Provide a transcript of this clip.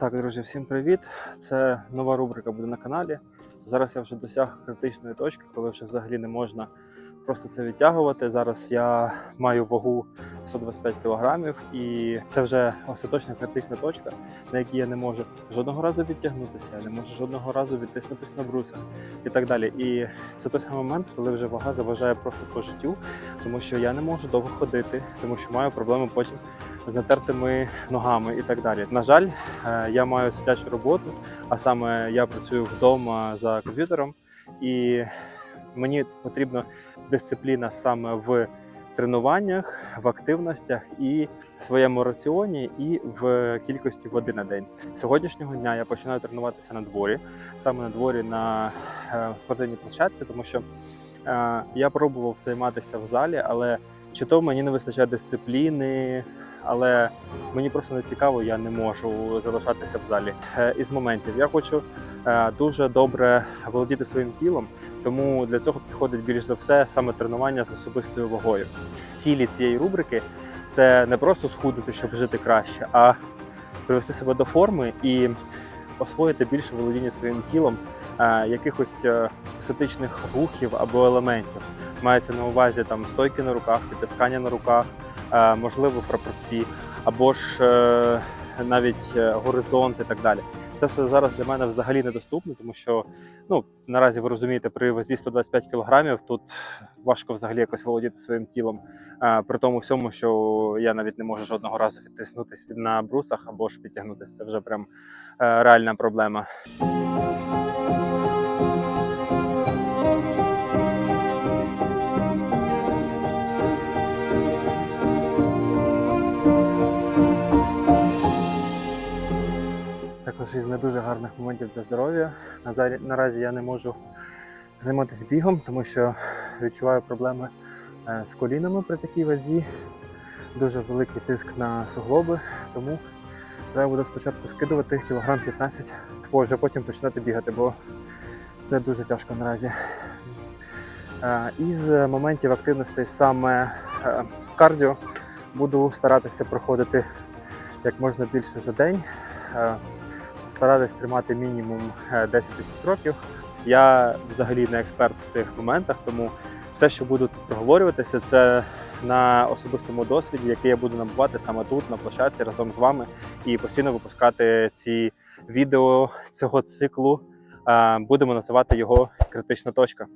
Так, друзі, всім привіт! Це нова рубрика буде на каналі. Зараз я вже досяг критичної точки, коли вже взагалі не можна просто це відтягувати. Зараз я маю вагу 125 кг, і це вже остаточна критична точка, на якій я не можу жодного разу відтягнутися, не можу жодного разу відтиснутися на брусах і так далі. І це той самий момент, коли вже вага заважає просто по життю, тому що я не можу довго ходити, тому що маю проблеми потім з натертими ногами і так далі. На жаль, е, я маю сидячу роботу, а саме я працюю вдома за комп'ютером, і мені потрібна дисципліна саме в тренуваннях, в активностях і в своєму раціоні, і в кількості води на день. Сьогоднішнього дня я починаю тренуватися на дворі, саме на дворі на е, спортивній площадці, тому що е, я пробував займатися в залі, але чи то мені не вистачає дисципліни, але мені просто не цікаво, я не можу залишатися в залі. Е, Із моментів я хочу е, дуже добре володіти своїм тілом, тому для цього підходить більш за все саме тренування з особистою вагою. Цілі цієї рубрики це не просто схуднути, щоб жити краще, а привести себе до форми і освоїти більше володіння своїм тілом, е, якихось е, естетичних рухів або елементів. Мається на увазі там стойки на руках, підтискання на руках, е, можливо, прапорці, або ж е, навіть е, горизонт і так далі. Це все зараз для мене взагалі недоступно, тому що ну наразі ви розумієте, при вазі 125 кілограмів тут важко взагалі якось володіти своїм тілом. Е, При тому всьому, що я навіть не можу жодного разу відтиснутися на брусах або ж підтягнутися. Це вже прям е, реальна проблема. Із не дуже гарних моментів для здоров'я. Наразі я не можу займатися бігом, тому що відчуваю проблеми е, з колінами при такій вазі. Дуже великий тиск на суглоби, тому треба буде спочатку скидувати кілограм 15, бо потім починати бігати, бо це дуже тяжко наразі. Е, Із моментів активності саме е, кардіо буду старатися проходити як можна більше за день. Е, старатись тримати мінімум е, 10 тисяч кроків. Я взагалі не експерт в цих моментах, тому все, що буду тут проговорюватися, це на особистому досвіді, який я буду набувати саме тут, на площадці, разом з вами, і постійно випускати ці відео цього циклу. Е, Будемо називати його критична точка.